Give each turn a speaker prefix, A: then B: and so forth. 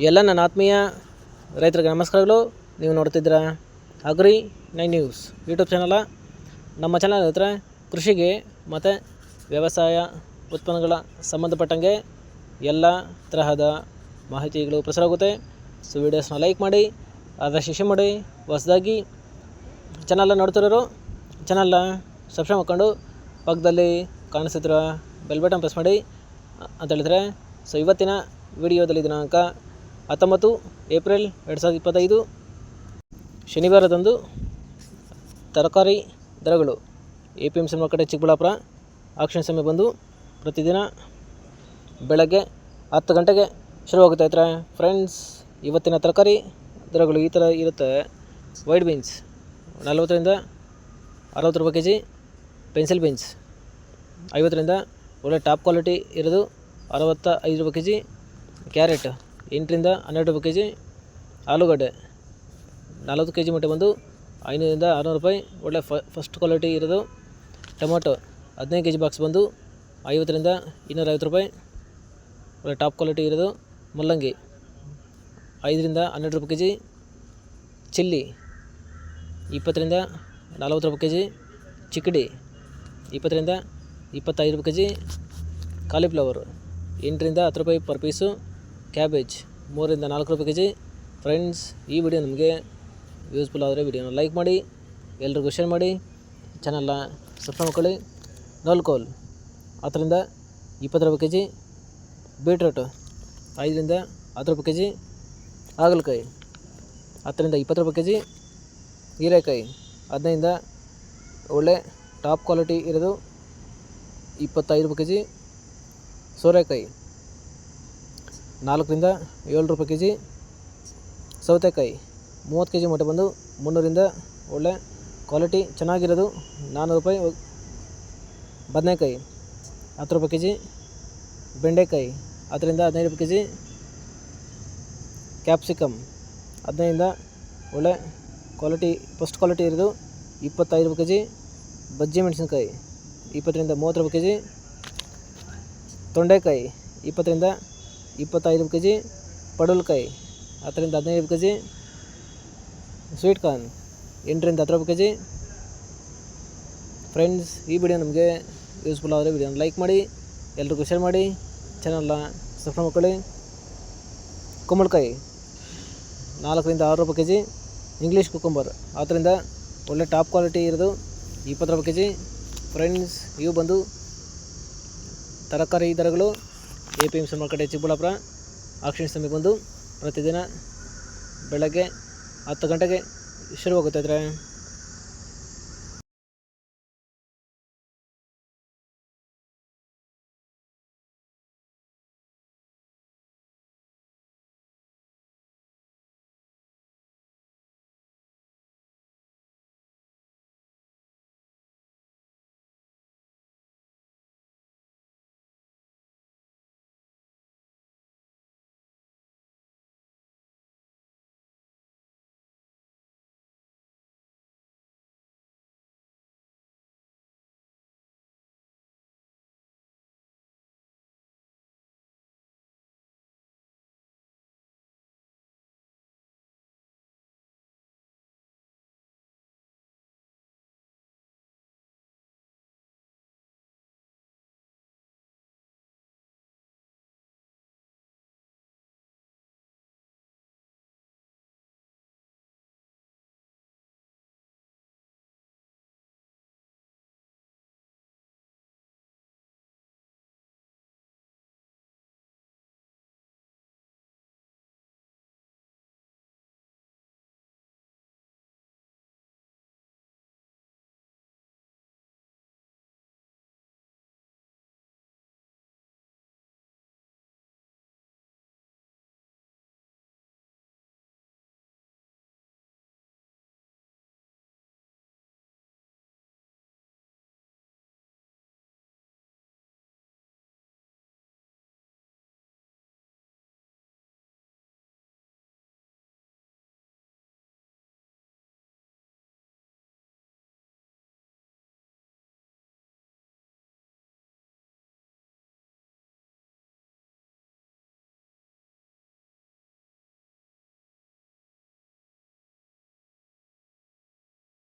A: ಎಲ್ಲ ನನ್ನ ಆತ್ಮೀಯ ರೈತರಿಗೆ ನಮಸ್ಕಾರಗಳು. ನೀವು ನೋಡ್ತಿದ್ದೀರಾ ಅಗ್ರಿ ನೈನ್ ನ್ಯೂಸ್ ಯೂಟ್ಯೂಬ್ ಚಾನಲ. ನಮ್ಮ ಚಾನಲ್ ಹತ್ರ ಕೃಷಿಗೆ ಮತ್ತು ವ್ಯವಸಾಯ ಉತ್ಪನ್ನಗಳ ಸಂಬಂಧಪಟ್ಟಂಗೆ ಎಲ್ಲ ತರಹದ ಮಾಹಿತಿಗಳು ಪ್ರಸಾರ ಆಗುತ್ತೆ ಸೊ ವೀಡಿಯೋಸ್ನ ಲೈಕ್ ಮಾಡಿ ಅದರ ಶಿಕ್ಷೆ ಮಾಡಿ, ಹೊಸದಾಗಿ ಚಾನಲ್ನ ನೋಡ್ತಿರೋರು, ಚಾನಲ್ನ ಸಬ್ಸ್ಕ್ರೈಬ್ ಮಾಡ್ಕೊಂಡು ಪಕ್ಕದಲ್ಲಿ ಕಾಣಿಸ್ತಿರೋ ಬೆಲ್ ಬಟನ್ ಪ್ರೆಸ್ ಮಾಡಿ ಅಂತ ಹೇಳಿದ್ರೆ. ಸೊ ಇವತ್ತಿನ ವಿಡಿಯೋದಲ್ಲಿ ದಿನಾಂಕ ಹತ್ತೊಂಬತ್ತು ಏಪ್ರಿಲ್ ಎರಡು ಸಾವಿರದ ಇಪ್ಪತ್ತೈದು, ಶನಿವಾರದಂದು ತರಕಾರಿ ದರಗಳು. A P M C market Chikkaballapur, auction ಸಮಯ ಬಂದು ಪ್ರತಿದಿನ ಬೆಳಗ್ಗೆ ಹತ್ತು ಗಂಟೆಗೆ ಶುರುವಾಗುತ್ತೆ ಹತ್ರ ಫ್ರೆಂಡ್ಸ್, ಇವತ್ತಿನ ತರಕಾರಿ ದರಗಳು ಈ ಥರ ಇರುತ್ತೆ. ವೈಟ್ ಬೀನ್ಸ್ ನಲ್ವತ್ತರಿಂದ ಅರವತ್ತು ರೂಪಾಯಿ ಕೆ ಜಿ ಪೆನ್ಸಿಲ್ ಬೀನ್ಸ್ ಐವತ್ತರಿಂದ ಒಳ್ಳೆ ಟಾಪ್ ಕ್ವಾಲಿಟಿ ಇರೋದು ಅರವತ್ತ ಐದು ರೂಪಾಯಿ ಕೆ ಜಿ ಕ್ಯಾರೆಟ್ ಎಂಟರಿಂದ ಹನ್ನೆರಡು ರೂಪಾಯಿ ಕೆ ಜಿ ಆಲೂಗಡ್ಡೆ. ನಲ್ವತ್ತು ಕೆ ಜಿ ಮಟ್ಟ ಬಂದು ಐನೂರಿಂದ ಆರುನೂರು ರೂಪಾಯಿ. ಒಳ್ಳೆ ಫಸ್ಟ್ ಕ್ವಾಲಿಟಿ ಇರೋದು ಟೊಮೊಟೊ. ಹದಿನೈದು ಕೆ ಜಿ ಬಾಕ್ಸ್ ಬಂದು ಐವತ್ತರಿಂದ ಇನ್ನೂರೈವತ್ತು ರೂಪಾಯಿ. ಒಳ್ಳೆ ಟಾಪ್ ಕ್ವಾಲಿಟಿ ಇರೋದು ಮುಲ್ಲಂಗಿ. ಐದರಿಂದ ಹನ್ನೆರಡು ರೂಪಾಯಿ ಕೆ ಜಿ ಚಿಲ್ಲಿ. ಇಪ್ಪತ್ತರಿಂದ ನಲವತ್ತು ರೂಪಾಯಿ ಕೆ ಜಿ ಚಿಕ್ಕಡಿ. ಇಪ್ಪತ್ತರಿಂದ ಇಪ್ಪತ್ತೈದು ರೂಪಾಯಿ ಕೆ ಜಿ ಕಾಲಿಫ್ಲವರು ಎಂಟರಿಂದ ಹತ್ತು ರೂಪಾಯಿ ಪರ್ ಪೀಸು ಕ್ಯಾಬೇಜ್ ಮೂರರಿಂದ ನಾಲ್ಕು ರೂಪಾಯಿ ಕೆ ಜಿ ಫ್ರೆಂಡ್ಸ್ ಈ ವಿಡಿಯೋ ನಿಮಗೆ ಯೂಸ್ಫುಲ್ ಆದರೆ ವಿಡಿಯೋನ ಲೈಕ್ ಮಾಡಿ, ಎಲ್ರಿಗೂ ಶೇರ್ ಮಾಡಿ ಚಾನಲ್ನ ಸಬ್ಸ್ಕ್ರೈಬ್ ಮಾಡ್ಕೊಳ್ಳಿ. ನೋಲ್ಕೋಲ್ ಹತ್ತರಿಂದ ಇಪ್ಪತ್ತು ರೂಪಾಯಿ ಕೆ ಜಿ ಬೀಟ್ರೂಟು ಐದರಿಂದ ಹತ್ತು ರೂಪಾಯಿ ಕೆ ಜಿ ಹಾಗಲಕಾಯಿ, ಹತ್ತರಿಂದ ಇಪ್ಪತ್ತು ರೂಪಾಯಿ ಕೆ ಜಿ ಹೀರೆಕಾಯಿ ಹದಿನೈದಿಂದ ಒಳ್ಳೆ ಟಾಪ್ ಕ್ವಾಲಿಟಿ ಇರೋದು ಇಪ್ಪತ್ತೈದು ರೂಪಾಯಿ ಕೆ ಜಿ ಸೋರೆಕಾಯಿ ನಾಲ್ಕರಿಂದ ಏಳು ರೂಪಾಯಿ ಕೆ ಜಿ ಸೌತೆಕಾಯಿ. ಮೂವತ್ತು ಕೆ ಜಿ ಮೊಟ್ಟೆ ಬಂದು ಮುನ್ನೂರಿಂದ ಒಳ್ಳೆ ಕ್ವಾಲಿಟಿ ಚೆನ್ನಾಗಿರೋದು ನಾನ್ನೂರು ರೂಪಾಯಿ ಬದನೆಕಾಯಿ. ಹತ್ತು ರೂಪಾಯಿ ಕೆ ಜಿ ಬೆಂಡೆಕಾಯಿ. ಹತ್ತರಿಂದ ಹದಿನೈದು ರೂಪಾಯಿ ಕೆ ಜಿ ಕ್ಯಾಪ್ಸಿಕಮ್. ಹದಿನೈದರಿಂದ ಒಳ್ಳೆ ಕ್ವಾಲಿಟಿ, ಫಸ್ಟ್ ಕ್ವಾಲಿಟಿ ಇರೋದು ಇಪ್ಪತ್ತೈದು ರೂಪಾಯಿ ಕೆ ಜಿ ಬಜ್ಜಿ ಮೆಣಸಿನ್ಕಾಯಿ. ಇಪ್ಪತ್ತರಿಂದ ಮೂವತ್ತು ರೂಪಾಯಿ ಕೆ ಜಿ ತೊಂಡೆಕಾಯಿ. ಇಪ್ಪತ್ತರಿಂದ ಇಪ್ಪತ್ತೈದು ಕೆ ಜಿ ಪಡವಲಕಾಯಿ, ಹತ್ತರಿಂದ ಹದಿನೈದು ಕೆ ಜಿ ಸ್ವೀಟ್ ಕಾರ್ನ್ ಎಂಟರಿಂದ ಹತ್ತು ರೂಪಾಯಿ ಕೆ ಜಿ ಫ್ರೆಂಡ್ಸ್ ಈ ವಿಡಿಯೋ ನಮಗೆ ಯೂಸ್ಫುಲ್ ಆದರೆ ವಿಡಿಯೋನ ಲೈಕ್ ಮಾಡಿ, ಎಲ್ರಿಗೂ ಶೇರ್ ಮಾಡಿ ಚಾನಲ್ನ ಸಬ್ಸ್ಕ್ರೈಬ್ ಮಾಡ್ಕೊಳ್ಳಿ. ಕುಂಬಳಕಾಯಿ, ನಾಲ್ಕರಿಂದ ಆರು ರೂಪಾಯಿ ಕೆ ಜಿ ಇಂಗ್ಲೀಷ್ ಕುಕುಂಬರ್ ಆದ್ದರಿಂದ ಒಳ್ಳೆ ಟಾಪ್ ಕ್ವಾಲಿಟಿ ಇರೋದು ಇಪ್ಪತ್ತು ರೂಪಾಯಿ ಕೆ ಜಿ ಫ್ರೆಂಡ್ಸ್ ಇವು ಬಂದು ತರಕಾರಿ ದರಗಳು A P M C market Chikkaballapur auction ಸಮೀಪ ಬಂದು ಪ್ರತಿದಿನ ಬೆಳಗ್ಗೆ ಹತ್ತು ಗಂಟೆಗೆ ಶುರುವಾಗುತ್ತೆ ಅಂದರೆ